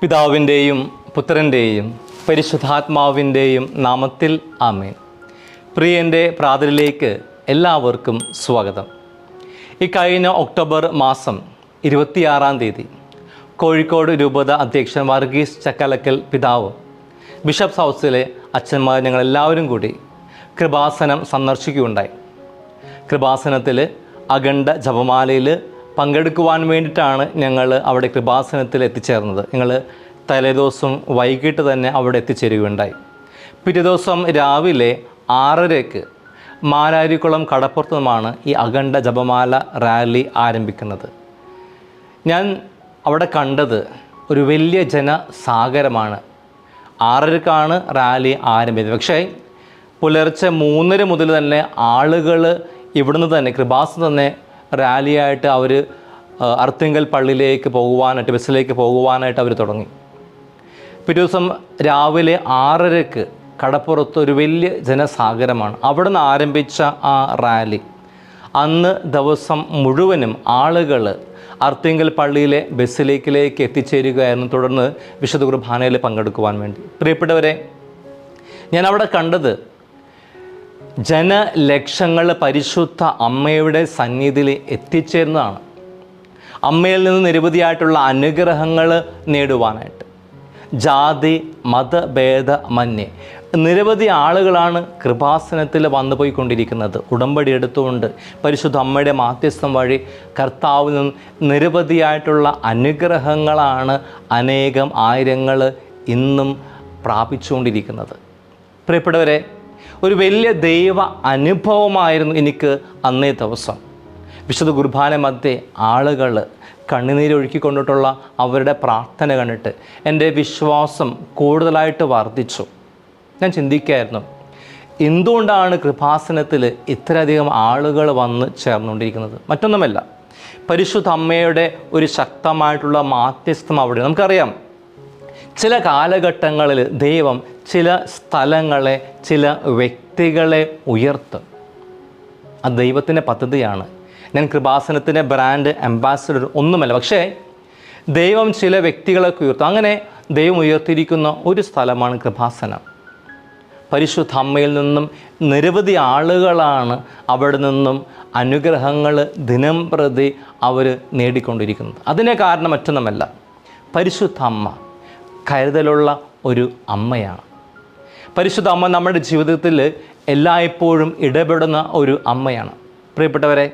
പിതാവിന്റെയും പുത്രന്റെയും പരിശുദ്ധാത്മാവിന്റെയും നാമത്തിൽ ആമേൻ. പ്രിയന്റെ പ്രാതലിലേക്ക് എല്ലാവർക്കും സ്വാഗതം. ഇക്കഴിഞ്ഞ ഒക്ടോബർ മാസം ഇരുപത്തിയാറാം തീയതി കോഴിക്കോട് രൂപത അധ്യക്ഷൻ വർഗീസ് ചക്കലക്കൽ പിതാവ് ബിഷപ്സ് ഹൗസിലെ അച്ഛന്മാർ ഞങ്ങളെല്ലാവരും കൂടി കൃപാസനം സന്ദർശിക്കുകയുണ്ടായി. കൃപാസനത്തിൽ അഖണ്ഡ ജപമാലയിൽ പങ്കെടുക്കുവാൻ വേണ്ടിയിട്ടാണ് ഞങ്ങൾ അവിടെ കൃപാസനത്തിൽ എത്തിച്ചേർന്നത്. ഞങ്ങൾ തലേദിവസം വൈകിട്ട് തന്നെ അവിടെ എത്തിച്ചേരുകയുണ്ടായി. പിറ്റേ ദിവസം രാവിലെ ആറരയ്ക്ക് മാരാരിക്കുളം കടപ്പുറത്തു നിന്നുമാണ് ഈ അഖണ്ഡ ജപമാല റാലി ആരംഭിക്കുന്നത്. ഞാൻ അവിടെ കണ്ടത് ഒരു വലിയ ജനസാഗരമാണ്. ആറരക്കാണ് റാലി ആരംഭിച്ചത്. പക്ഷേ പുലർച്ചെ മൂന്നര മുതൽ തന്നെ ആളുകൾ ഇവിടുന്ന് തന്നെ കൃപാസ് തന്നെ റാലിയായിട്ട് അവർ അർത്തിങ്കൽ പള്ളിയിലേക്ക് പോകുവാനായിട്ട് ബസ്സിലേക്ക് പോകുവാനായിട്ട് അവർ തുടങ്ങി. പിറ്റേ ദിവസം രാവിലെ ആറരക്ക് കടപ്പുറത്ത് ഒരു വലിയ ജനസാഗരമാണ് അവിടെ നിന്ന് ആരംഭിച്ച ആ റാലി. അന്ന് ദിവസം മുഴുവനും ആളുകൾ അർത്തിങ്കൽ പള്ളിയിലെ ബസ്സിലേക്കിലേക്ക് എത്തിച്ചേരുകയായിരുന്നു തുടർന്ന് വിശുദ്ധ കുർബാനയിൽ പങ്കെടുക്കുവാൻ വേണ്ടി. പ്രിയപ്പെട്ടവരെ ഞാൻ അവിടെ കണ്ടത് ജനലക്ഷങ്ങൾ പരിശുദ്ധ അമ്മയുടെ സന്നിധിയിൽ എത്തിച്ചേരുന്നതാണ് അമ്മയിൽ നിന്ന് നിരവധിയായിട്ടുള്ള അനുഗ്രഹങ്ങൾ നേടുവാനായിട്ട്. ജാതി മതഭേദ മന്യേ. നിരവധി ആളുകളാണ് കൃപാസനത്തിൽ വന്നു പോയിക്കൊണ്ടിരിക്കുന്നത്. ഉടമ്പടി എടുത്തുകൊണ്ട് പരിശുദ്ധ അമ്മയുടെ മാധ്യസ്ഥം വഴി കർത്താവിൽ നിന്ന് നിരവധിയായിട്ടുള്ള അനുഗ്രഹങ്ങളാണ് അനേകം ആയിരങ്ങൾ ഇന്നും പ്രാപിച്ചുകൊണ്ടിരിക്കുന്നത്. പ്രിയപ്പെട്ടവരെ ഒരു വലിയ ദൈവ അനുഭവമായിരുന്നു എനിക്ക് അന്നേ ദിവസം. വിശുദ്ധ കുർബാന മധ്യേ ആളുകൾ കണ്ണുനീരൊഴുക്കിക്കൊണ്ടിട്ടുള്ള അവരുടെ പ്രാർത്ഥന കണ്ടിട്ട് എന്റെ വിശ്വാസം കൂടുതലായിട്ട് വർദ്ധിച്ചു. ഞാൻ ചിന്തിക്കായിരുന്നു എന്തുകൊണ്ടാണ് കൃപാസനത്തിൽ ഇത്രയധികം ആളുകൾ വന്ന് ചേർന്നുകൊണ്ടിരിക്കുന്നത്? മറ്റൊന്നുമല്ല പരിശുദ്ധ അമ്മയുടെ ഒരു ശക്തമായിട്ടുള്ള മാധ്യസ്ഥം അവിടെ. നമുക്കറിയാം ചില കാലഘട്ടങ്ങളിൽ ദൈവം ചില സ്ഥലങ്ങളെ ചില വ്യക്തികളെ ഉയർത്തും. അത് ദൈവത്തിന്റെ പദ്ധതിയാണ്. ഞാൻ കൃപാസനത്തിന്റെ ബ്രാൻഡ് അംബാസഡർ ഒന്നുമല്ല പക്ഷേ ദൈവം ചില വ്യക്തികളൊക്കെ ഉയർത്തും. അങ്ങനെ ദൈവം ഉയർത്തിയിരിക്കുന്ന ഒരു സ്ഥലമാണ് കൃപാസനം. പരിശുദ്ധ അമ്മയിൽ നിന്നും നിരവധി ആളുകളാണ് അവിടെ നിന്നും അനുഗ്രഹങ്ങൾ ദിനം പ്രതി അവർ നേടിക്കൊണ്ടിരിക്കുന്നത്. അതിനെ കാരണം മറ്റൊന്നുമല്ല. പരിശുദ്ധ അമ്മ. കരുതലുള്ള ഒരു അമ്മയാണ്. പരിശുദ്ധ അമ്മ നമ്മുടെ ജീവിതത്തിൽ എല്ലായ്പ്പോഴും ഇടപെടുന്ന ഒരു അമ്മയാണ്. പ്രിയപ്പെട്ടവരെ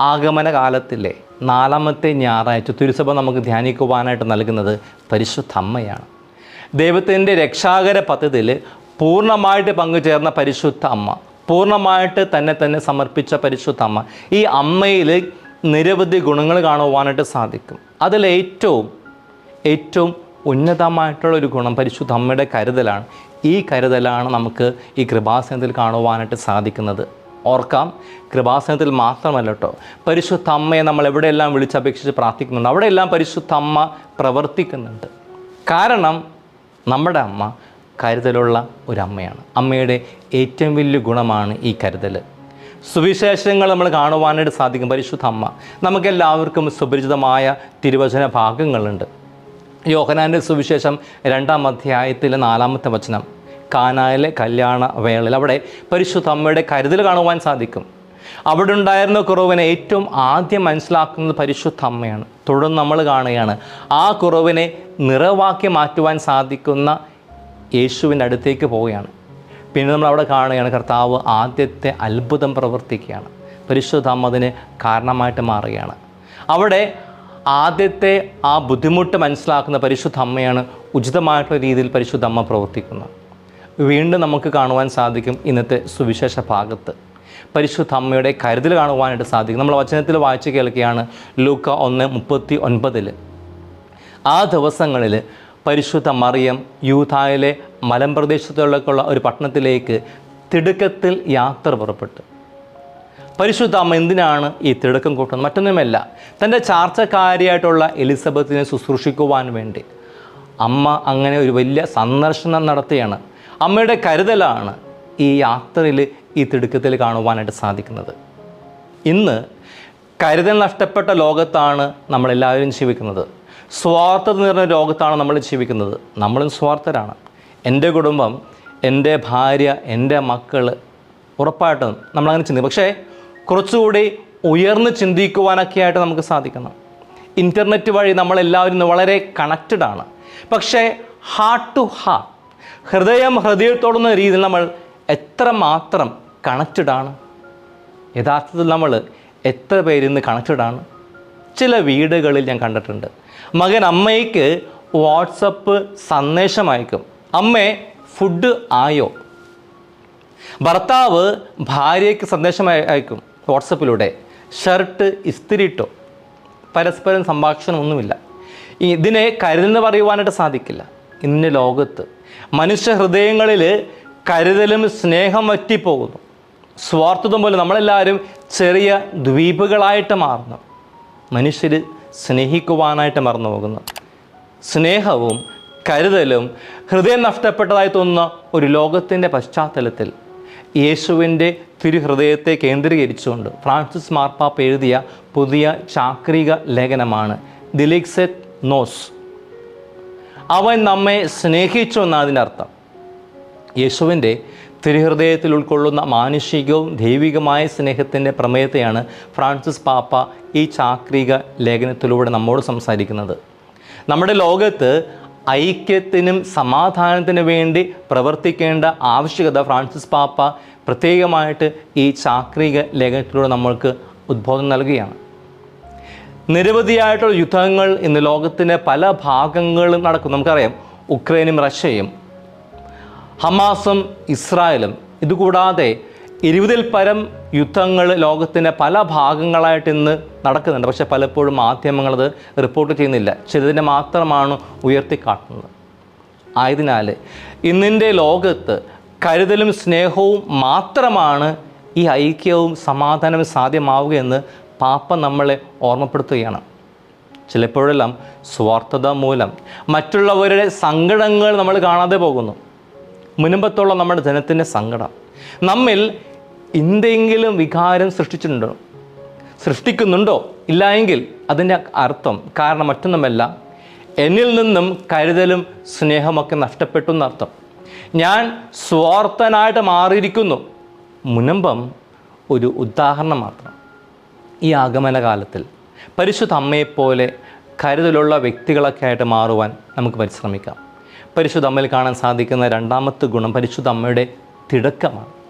ആഗമന കാലത്തിലെ നാലാമത്തെ ഞായറാഴ്ച തിരുസഭ നമുക്ക് ധ്യാനിക്കുവാനായിട്ട് നൽകുന്നത് പരിശുദ്ധ അമ്മയാണ്. ദൈവത്തിന്റെ രക്ഷാകര പദ്ധതിയിൽ പൂർണമായിട്ട് പങ്കുചേർന്ന പരിശുദ്ധ അമ്മ പൂർണമായിട്ട് തന്നെ തന്നെ സമർപ്പിച്ച പരിശുദ്ധ അമ്മ ഈ അമ്മയിൽ നിരവധി ഗുണങ്ങൾ കാണുവാനായിട്ട് സാധിക്കും. അതിലേറ്റവും ഏറ്റവും ഉന്നതമായിട്ടുള്ള ഒരു ഗുണം പരിശുദ്ധ അമ്മയുടെ കരുതലാണ്. ഈ കരുതലാണ് നമുക്ക് ഈ കൃപാസനത്തിൽ കാണുവാനായിട്ട് സാധിക്കുന്നത്. ഓർക്കാം കൃപാസനത്തിൽ മാത്രമല്ല കേട്ടോ പരിശുദ്ധ അമ്മയെ നമ്മൾ എവിടെയെല്ലാം വിളിച്ചപേക്ഷിച്ച് പ്രാർത്ഥിക്കുന്നുണ്ട് അവിടെയെല്ലാം പരിശുദ്ധ അമ്മ പ്രവർത്തിക്കുന്നുണ്ട്. കാരണം നമ്മുടെ അമ്മ കരുതലുള്ള ഒരു അമ്മയാണ് അമ്മയുടെ ഏറ്റവും വലിയ ഗുണമാണ് ഈ കരുതൽ സുവിശേഷങ്ങൾ നമ്മൾ കാണുവാനായിട്ട് സാധിക്കും പരിശുദ്ധ അമ്മ. നമുക്കെല്ലാവർക്കും സുപരിചിതമായ തിരുവചന ഭാഗങ്ങളുണ്ട്. യോഹനാന്റെ സുവിശേഷം രണ്ടാം അധ്യായത്തിലെ നാലാമത്തെ വചനം. കാനായിലെ കല്യാണ വേളയിൽ അവിടെ പരിശുദ്ധ അമ്മയുടെ കരുതൽ കാണുവാൻ സാധിക്കും. അവിടെ ഉണ്ടായിരുന്ന കുറവിനെ ഏറ്റവും ആദ്യം മനസ്സിലാക്കുന്നത് പരിശുദ്ധ അമ്മയാണ്. തുടർന്ന് നമ്മൾ കാണുകയാണ് ആ കുറവിനെ നിറവാക്കി മാറ്റുവാൻ സാധിക്കുന്ന യേശുവിന്റെ അടുത്തേക്ക് പോവുകയാണ്. പിന്നെ നമ്മൾ അവിടെ കാണുകയാണ് കർത്താവ് ആദ്യത്തെ അത്ഭുതം പ്രവർത്തിക്കുകയാണ്. പരിശുദ്ധ അമ്മ അതിന് കാരണമായിട്ട് മാറുകയാണ്. അവിടെ ആദ്യത്തെ ആ ബുദ്ധിമുട്ട് മനസ്സിലാക്കുന്ന പരിശുദ്ധ അമ്മയാണ് ഉചിതമായിട്ടുള്ള രീതിയിൽ പരിശുദ്ധ അമ്മ പ്രവർത്തിക്കുന്നത്. വീണ്ടും നമുക്ക് കാണുവാൻ സാധിക്കും ഇന്നത്തെ സുവിശേഷ ഭാഗത്ത്. പരിശുദ്ധ അമ്മയുടെ കരുതൽ കാണുവാനായിട്ട് സാധിക്കും. നമ്മൾ വചനത്തിൽ വായിച്ചു കേൾക്കുകയാണ്. ലൂക്ക ഒന്ന് മുപ്പത്തി ഒൻപതിൽ ആ ദിവസങ്ങളിൽ പരിശുദ്ധ മറിയം യൂതായിലെ മലമ്പ്രദേശത്തുള്ള ഒരു പട്ടണത്തിലേക്ക് തിടുക്കത്തിൽ യാത്ര പുറപ്പെട്ടു. പരിശുദ്ധ അമ്മ എന്തിനാണ് ഈ തിടുക്കം കൂട്ടുന്നത്? മറ്റൊന്നുമല്ല തന്റെ ചാർച്ചക്കാരിയായിട്ടുള്ള എലിസബത്തിനെ ശുശ്രൂഷിക്കുവാൻ വേണ്ടി. അമ്മ അങ്ങനെ ഒരു വലിയ സന്ദർശനം നടത്തിയാണ്. അമ്മയുടെ കരുതലാണ് ഈ യാത്രയിൽ ഈ തിടുക്കത്തിൽ കാണുവാനായിട്ട് സാധിക്കുന്നത്. ഇന്ന് കരുതൽ നഷ്ടപ്പെട്ട ലോകത്താണ് നമ്മളെല്ലാവരും ജീവിക്കുന്നത്. സ്വാർത്ഥത നിറഞ്ഞ ലോകത്താണ് നമ്മൾ ജീവിക്കുന്നത്. നമ്മളും സ്വാർത്ഥരാണ്. എന്റെ കുടുംബം എന്റെ ഭാര്യ എന്റെ മക്കൾ ഉറപ്പായിട്ടും നമ്മളങ്ങനെ ചിന്തിക്കും. പക്ഷേ കുറച്ചുകൂടി ഉയർന്ന് ചിന്തിക്കുവാനൊക്കെ ആയിട്ട് നമുക്ക് സാധിക്കണം ഇന്റർനെറ്റ് വഴി നമ്മളെല്ലാവരും വളരെ കണക്റ്റഡ് ആണ്. പക്ഷേ ഹാർട്ട് ടു ഹാർട്ട് ഹൃദയം ഹൃദയത്തോടുന്ന രീതിയിൽ നമ്മൾ എത്രമാത്രം കണക്റ്റഡ് ആണ്? യഥാർത്ഥത്തിൽ നമ്മൾ എത്ര പേരിന്ന് കണക്റ്റഡ് ആണ്? ചില വീടുകളിൽ ഞാൻ കണ്ടിട്ടുണ്ട്. മകൻ അമ്മയ്ക്ക് വാട്സപ്പ് സന്ദേശം അയക്കും. അമ്മേ ഫുഡ് ആയോ? ഭർത്താവ് ഭാര്യയ്ക്ക് സന്ദേശം അയക്കും. വാട്സപ്പിലൂടെ ഷർട്ട് ഇസ്തിരിട്ടോ പരസ്പരം സംഭാഷണമൊന്നുമില്ല. ഇതിനെ കരുതെന്ന് പറയുവാനായിട്ട് സാധിക്കില്ല. ഇന്ന് ലോകത്ത് മനുഷ്യ ഹൃദയങ്ങളിൽ കരുതലും സ്നേഹം വറ്റിപ്പോകുന്നു. സ്വാർത്ഥത പോലെ നമ്മളെല്ലാവരും ചെറിയ ദ്വീപുകളായിട്ട് മാറുന്നു. മനുഷ്യർ സ്നേഹിക്കുവാനായിട്ട് മറന്നു പോകുന്നു. സ്നേഹവും കരുതലും ഹൃദയം നഷ്ടപ്പെട്ടതായി തോന്നുന്ന ഒരു ലോകത്തിന്റെ പശ്ചാത്തലത്തിൽ യേശുവിന്റെ തിരുഹൃദയത്തെ കേന്ദ്രീകരിച്ചുകൊണ്ട് ഫ്രാൻസിസ് മാർപ്പാപ്പ എഴുതിയ പുതിയ ചാക്രിക ലേഖനമാണ് ദിലിക്സെറ്റ് നോസ്. അവൻ നമ്മെ സ്നേഹിച്ചു എന്നാണ് അർത്ഥം യേശുവിന്റെ തിരുഹൃദയത്തിൽ ഉൾക്കൊള്ളുന്ന മാനുഷികവും ദൈവികമായ സ്നേഹത്തിന്റെ പ്രമേയത്തെയാണ് ഫ്രാൻസിസ് പാപ്പ ഈ ചാക്രിക ലേഖനത്തിലൂടെ നമ്മോട് സംസാരിക്കുന്നത്. നമ്മുടെ ലോകത്ത് ഐക്യത്തിനും സമാധാനത്തിനു വേണ്ടി പ്രവർത്തിക്കേണ്ട ആവശ്യകത ഫ്രാൻസിസ് പാപ്പ പ്രത്യേകമായിട്ട് ഈ ചാക്രിക ലേഖനത്തിലൂടെ നമ്മൾക്ക് ഉദ്ബോധനം നൽകുകയാണ്. നിരവധിയായിട്ടുള്ള യുദ്ധങ്ങൾ ഇന്ന് ലോകത്തിന്റെ പല ഭാഗങ്ങളും നടക്കും നമുക്കറിയാം ഉക്രൈനും റഷ്യയും ഹമാസും ഇസ്രായേലും. ഇതുകൂടാതെ ഇരുപതിൽ പരം യുദ്ധങ്ങൾ ലോകത്തിന്റെ പല ഭാഗങ്ങളായിട്ട് ഇന്ന് നടക്കുന്നുണ്ട്. പക്ഷേ പലപ്പോഴും മാധ്യമങ്ങളത് റിപ്പോർട്ട് ചെയ്യുന്നില്ല. ചിലതിനെ മാത്രമാണ് ഉയർത്തിക്കാട്ടുന്നത്. ആയതിനാൽ ഇന്നിന്റെ ലോകത്ത് കരുതലും സ്നേഹവും മാത്രമാണ് ഈ ഐക്യവും സമാധാനവും സാധ്യമാവുകയെന്ന് പാപ്പ നമ്മളെ ഓർമ്മപ്പെടുത്തുകയാണ്. ചിലപ്പോഴെല്ലാം സ്വാർത്ഥത മൂലം മറ്റുള്ളവരുടെ സങ്കടങ്ങൾ നമ്മൾ കാണാതെ പോകുന്നു. മുൻപത്തുള്ള നമ്മുടെ ജനത്തിന്റെ സങ്കടം. നമ്മിൽ എന്തെങ്കിലും വികാരം സൃഷ്ടിച്ചിട്ടുണ്ടോ? സൃഷ്ടിക്കുന്നുണ്ടോ? ഇല്ല എങ്കിൽ അതിന്റെ അർത്ഥം കാരണം മറ്റൊന്നുമല്ല. എന്നിൽ നിന്നും കരുതലും സ്നേഹമൊക്കെ നഷ്ടപ്പെട്ടു എന്നർത്ഥം. ഞാൻ സ്വാർത്ഥനായിട്ട് മാറിയിരിക്കുന്നു. മുനമ്പം ഒരു ഉദാഹരണം മാത്രം. ഈ ആഗമന കാലത്തിൽ പരിശുദ്ധ അമ്മയെപ്പോലെ കരുതലുള്ള വ്യക്തികളൊക്കെ ആയിട്ട് മാറുവാൻ നമുക്ക് പരിശ്രമിക്കാം. പരിശുദ്ധ അമ്മയിൽ കാണാൻ സാധിക്കുന്ന രണ്ടാമത്തെ ഗുണം പരിശുദ്ധ അമ്മയുടെ തിടക്കമാണ്.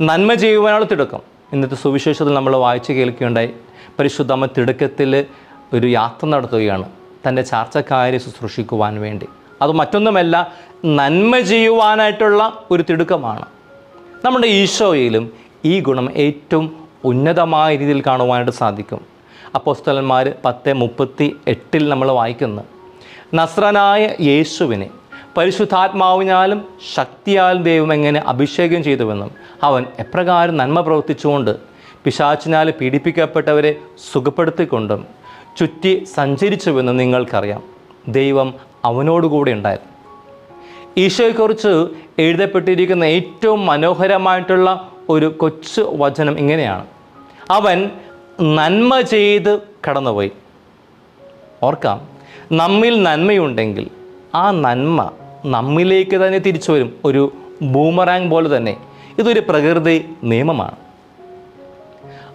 നന്മ ചെയ്യുവാനുള്ള തിടുക്കം. ഇന്നത്തെ സുവിശേഷത്തിൽ നമ്മൾ വായിച്ച് കേൾക്കുകയുണ്ടായി പരിശുദ്ധ അമ്മ തിടക്കത്തിൽ ഒരു യാത്ര നടത്തുകയാണ്. തന്റെ ചാർച്ചക്കാരെ ശുശ്രൂഷിക്കുവാൻ വേണ്ടി. അത് മറ്റൊന്നുമല്ല നന്മ ചെയ്യുവാനായിട്ടുള്ള ഒരു തിടുക്കമാണ്. നമ്മുടെ ഈശോയിലും ഈ ഗുണം ഏറ്റവും ഉന്നതമായ രീതിയിൽ കാണുവാനായിട്ട് സാധിക്കും. അപ്പോസ്തലന്മാർ പത്ത് മുപ്പത്തി എട്ടിൽ നമ്മൾ വായിക്കുന്നു. നസ്രനായ യേശുവിനെ പരിശുദ്ധാത്മാവിനാലും ശക്തിയാലും ദൈവം എങ്ങനെ അഭിഷേകം ചെയ്തുവെന്നും അവൻ എപ്രകാരം നന്മ പ്രവർത്തിച്ചുകൊണ്ട് പിശാച്ചിനാൽ പീഡിപ്പിക്കപ്പെട്ടവരെ സുഖപ്പെടുത്തിക്കൊണ്ടും ചുറ്റി സഞ്ചരിച്ചുവെന്നും നിങ്ങൾക്കറിയാം. ദൈവം അവനോടുകൂടെ ഉണ്ടായിരുന്നു ഈശോയെക്കുറിച്ച് എഴുതപ്പെട്ടിരിക്കുന്ന ഏറ്റവും മനോഹരമായിട്ടുള്ള ഒരു കൊച്ചു വചനം ഇങ്ങനെയാണ്. അവൻ നന്മ ചെയ്ത് കടന്നുപോയി. ഓർക്കാം നമ്മിൽ നന്മയുണ്ടെങ്കിൽ ആ നന്മ നമ്മിലേക്ക് തന്നെ തിരിച്ചു വരും. ഒരു ബൂമറാങ് പോലെ തന്നെ. ഇതൊരു പ്രകൃതി നിയമമാണ്.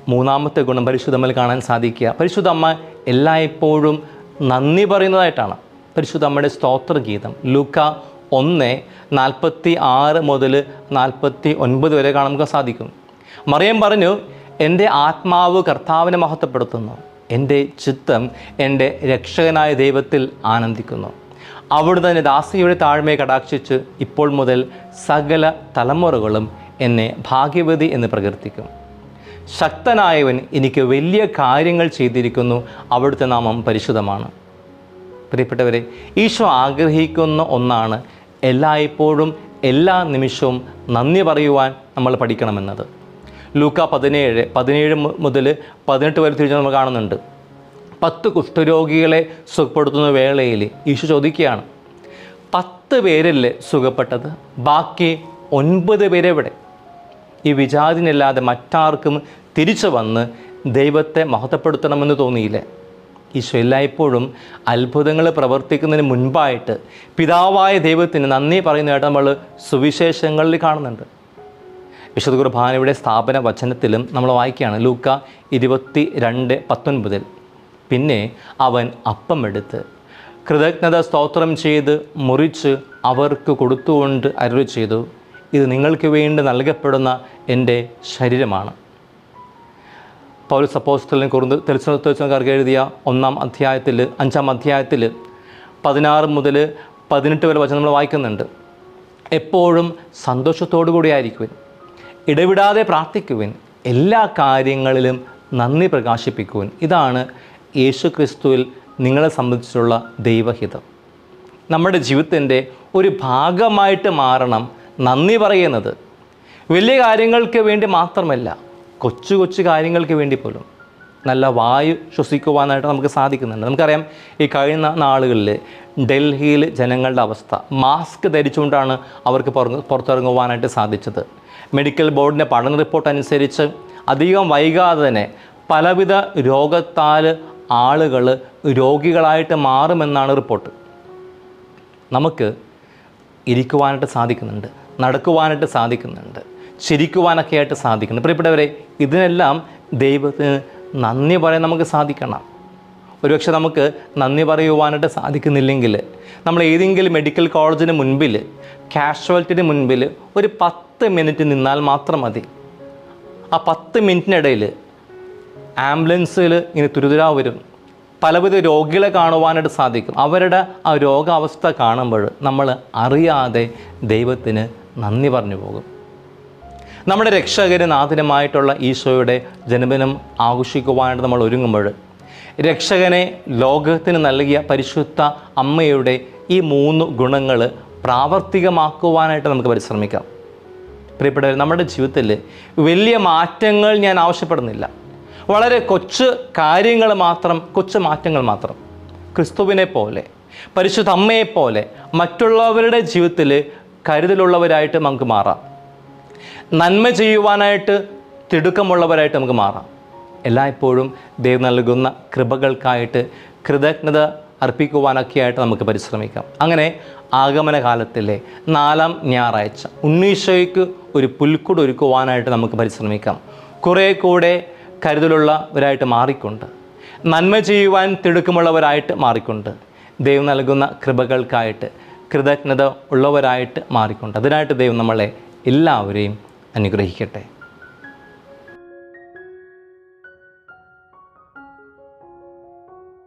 മൂന്നാമത്തെ ഗുണം പരിശുദ്ധമ്മയിൽ കാണാൻ സാധിക്കുക. പരിശുദ്ധമ്മ എല്ലായ്പ്പോഴും നന്ദി പറയുന്നതായിട്ടാണ്. പരിശുദ്ധമ്മയുടെ സ്തോത്രഗീതം. ലുക്ക ഒന്ന് നാൽപ്പത്തി ആറ് മുതൽ നാൽപ്പത്തി ഒൻപത് വരെ കാണാൻ സാധിക്കും. മറിയം പറഞ്ഞു എന്റെ ആത്മാവ് കർത്താവിനെ മഹത്വപ്പെടുത്തുന്നു. എന്റെ ചിത്തം എന്റെ രക്ഷകനായ ദൈവത്തിൽ ആനന്ദിക്കുന്നു. അവിടുന്ന് എന്റെ ദാസിയുടെ താഴ്മയെ കടാക്ഷിച്ച് ഇപ്പോൾ മുതൽ സകല തലമുറകളും എന്നെ ഭാഗ്യവതി എന്ന് പ്രകീർത്തിക്കും. ശക്തനായവൻ എനിക്ക് വലിയ കാര്യങ്ങൾ ചെയ്തിരിക്കുന്നു. അവിടുത്തെ നാമം പരിശുദ്ധമാണ്. പ്രിയപ്പെട്ടവരെ ഈശോ ആഗ്രഹിക്കുന്ന ഒന്നാണ് എല്ലായ്പ്പോഴും എല്ലാ നിമിഷവും നന്ദി പറയുവാൻ നമ്മൾ പഠിക്കണമെന്നത്. ലൂക്ക പതിനേഴ് പതിനേഴ് മുതൽ പതിനെട്ട് വരെ തിരിച്ച് നമ്മൾ കാണുന്നുണ്ട്. പത്ത് കുഷ്ഠരോഗികളെ സുഖപ്പെടുത്തുന്ന വേളയിൽ ഈശോ ചോദിക്കുകയാണ് പത്ത് പേരല്ലേ സുഖപ്പെട്ടത്? ബാക്കി ഒൻപത് പേരെവിടെ? ഈ വിചാരിനല്ലാതെ മറ്റാർക്കും തിരിച്ചു വന്ന് ദൈവത്തെ മഹത്വപ്പെടുത്തണമെന്ന് തോന്നിയില്ലേ? ഈശോ എല്ലായ്പ്പോഴും അത്ഭുതങ്ങൾ പ്രവർത്തിക്കുന്നതിന് മുൻപായിട്ട് പിതാവായ ദൈവത്തിന് നന്ദി പറയുന്നതായിട്ട് നമ്മൾ സുവിശേഷങ്ങളിൽ കാണുന്നുണ്ട്. വിശുദ്ധ കുർബാനയുടെ സ്ഥാപന വചനത്തിലും നമ്മൾ വായിക്കുകയാണ് ലൂക്ക ഇരുപത്തി രണ്ട് പത്തൊൻപതിൽ. പിന്നെ അവൻ അപ്പമെടുത്ത് കൃതജ്ഞത സ്തോത്രം ചെയ്ത് മുറിച്ച് അവർക്ക് കൊടുത്തുകൊണ്ട് അരുളി ചെയ്തു ഇത് നിങ്ങൾക്ക് വേണ്ടി നൽകപ്പെടുന്ന എന്റെ ശരീരമാണ്. പൗരസ് സപ്പോസ്റ്റലിനെ കുറിച്ച് തെളിച്ചുകാർക്ക് എഴുതിയ ഒന്നാം അധ്യായത്തിൽ അഞ്ചാം അധ്യായത്തിൽ പതിനാറ് മുതൽ പതിനെട്ട് വരെ വചനം നമ്മൾ വായിക്കുന്നുണ്ട്. എപ്പോഴും സന്തോഷത്തോടു കൂടി ആയിരിക്കുവിൻ ഇടവിടാതെ പ്രാർത്ഥിക്കുവിൻ എല്ലാ കാര്യങ്ങളിലും നന്ദി പ്രകാശിപ്പിക്കുവിൻ. ഇതാണ് യേശു ക്രിസ്തുവിൽ നിങ്ങളെ സംബന്ധിച്ചുള്ള ദൈവഹിതം. നമ്മുടെ ജീവിതത്തിന്റെ ഒരു ഭാഗമായിട്ട് മാറണം നന്ദി പറയുന്നത്. വലിയ കാര്യങ്ങൾക്ക് വേണ്ടി മാത്രമല്ല കൊച്ചു കൊച്ചു കാര്യങ്ങൾക്ക് വേണ്ടി പോലും. നല്ല വായു ശ്വസിക്കുവാനായിട്ട് നമുക്ക് സാധിക്കുന്നുണ്ട്. നമുക്കറിയാം ഈ കഴിഞ്ഞ നാളുകളിൽ ഡൽഹിയിൽ ജനങ്ങളുടെ അവസ്ഥ മാസ്ക് ധരിച്ചുകൊണ്ടാണ് അവർക്ക് പുറ പുറത്തിറങ്ങുവാനായിട്ട് സാധിച്ചത്. മെഡിക്കൽ ബോർഡിന്റെ പഠന റിപ്പോർട്ട് അനുസരിച്ച് അധികം വൈകാതെ തന്നെ പലവിധ രോഗത്താൽ ആളുകൾ രോഗികളായിട്ട് മാറുമെന്നാണ് റിപ്പോർട്ട്. നമുക്ക് ഇരിക്കുവാനായിട്ട് സാധിക്കുന്നുണ്ട് നടക്കുവാനായിട്ട് സാധിക്കുന്നുണ്ട് ചിരിക്കുവാനൊക്കെ ആയിട്ട് സാധിക്കുന്നുണ്ട്. പ്രിയപ്പെട്ടവരെ ഇതിനെല്ലാം ദൈവത്തിന് നന്ദി പറയാൻ നമുക്ക് സാധിക്കണം. ഒരുപക്ഷെ നമുക്ക് നന്ദി പറയുവാനായിട്ട് സാധിക്കുന്നില്ലെങ്കിൽ നമ്മൾ ഏതെങ്കിലും മെഡിക്കൽ കോളേജിന് മുൻപിൽ കാഷ്വാലിറ്റിന് മുൻപിൽ ഒരു പത്ത് മിനിറ്റ് നിന്നാൽ മാത്രം മതി. ആ പത്ത് മിനിറ്റിനിടയിൽ ആംബുലൻസിൽ ഇങ്ങനെ തുരുതുരാ വരും. പലവിധ രോഗികളെ കാണുവാനായിട്ട് സാധിക്കും. അവരുടെ ആ രോഗാവസ്ഥ കാണുമ്പോൾ നമ്മൾ അറിയാതെ ദൈവത്തിന് നന്ദി പറഞ്ഞു പോകും. നമ്മുടെ രക്ഷകന് നാഥനുമായിട്ടുള്ള ഈശോയുടെ ജന്മദിനം ആഘോഷിക്കുവാനായിട്ട് നമ്മൾ ഒരുങ്ങുമ്പോൾ രക്ഷകനെ ലോകത്തിന് നൽകിയ പരിശുദ്ധ അമ്മയുടെ ഈ മൂന്ന് ഗുണങ്ങൾ പ്രാവർത്തികമാക്കുവാനായിട്ട് നമുക്ക് പരിശ്രമിക്കാം. പ്രിയപ്പെട്ടവർ നമ്മുടെ ജീവിതത്തിൽ വലിയ മാറ്റങ്ങൾ ഞാൻ ആവശ്യപ്പെടുന്നില്ല. വളരെ കൊച്ചു കാര്യങ്ങൾ മാത്രം കൊച്ചു മാറ്റങ്ങൾ മാത്രം. ക്രിസ്തുവിനെ പോലെ പരിശുദ്ധ അമ്മയെ പോലെ മറ്റുള്ളവരുടെ ജീവിതത്തിൽ കരുതലുള്ളവരായിട്ട് നമുക്ക് മാറാം. നന്മ ചെയ്യുവാനായിട്ട് തിടുക്കമുള്ളവരായിട്ട് നമുക്ക് മാറാം. എല്ലായ്പ്പോഴും ദൈവം നൽകുന്ന കൃപകൾക്കായിട്ട് കൃതജ്ഞത അർപ്പിക്കുവാനൊക്കെയായിട്ട് നമുക്ക് പരിശ്രമിക്കാം. അങ്ങനെ ആഗമന കാലത്തിലെ നാലാം ഞായറാഴ്ച ഉണ്ണീശോയ്ക്ക് ഒരു പുൽക്കുട് ഒരുക്കുവാനായിട്ട് നമുക്ക് പരിശ്രമിക്കാം. കുറേ കൂടെ കരുതലുള്ളവരായിട്ട് മാറിക്കൊണ്ട് നന്മ ചെയ്യുവാൻ തിടുക്കമുള്ളവരായിട്ട് മാറിക്കൊണ്ട് ദൈവം നൽകുന്ന കൃപകൾക്കായിട്ട് കൃതജ്ഞത ഉള്ളവരായിട്ട് മാറിക്കൊണ്ട് അതിനായിട്ട് ദൈവം നമ്മളെ എല്ലാവരെയും അനുഗ്രഹിക്കട്ടെ.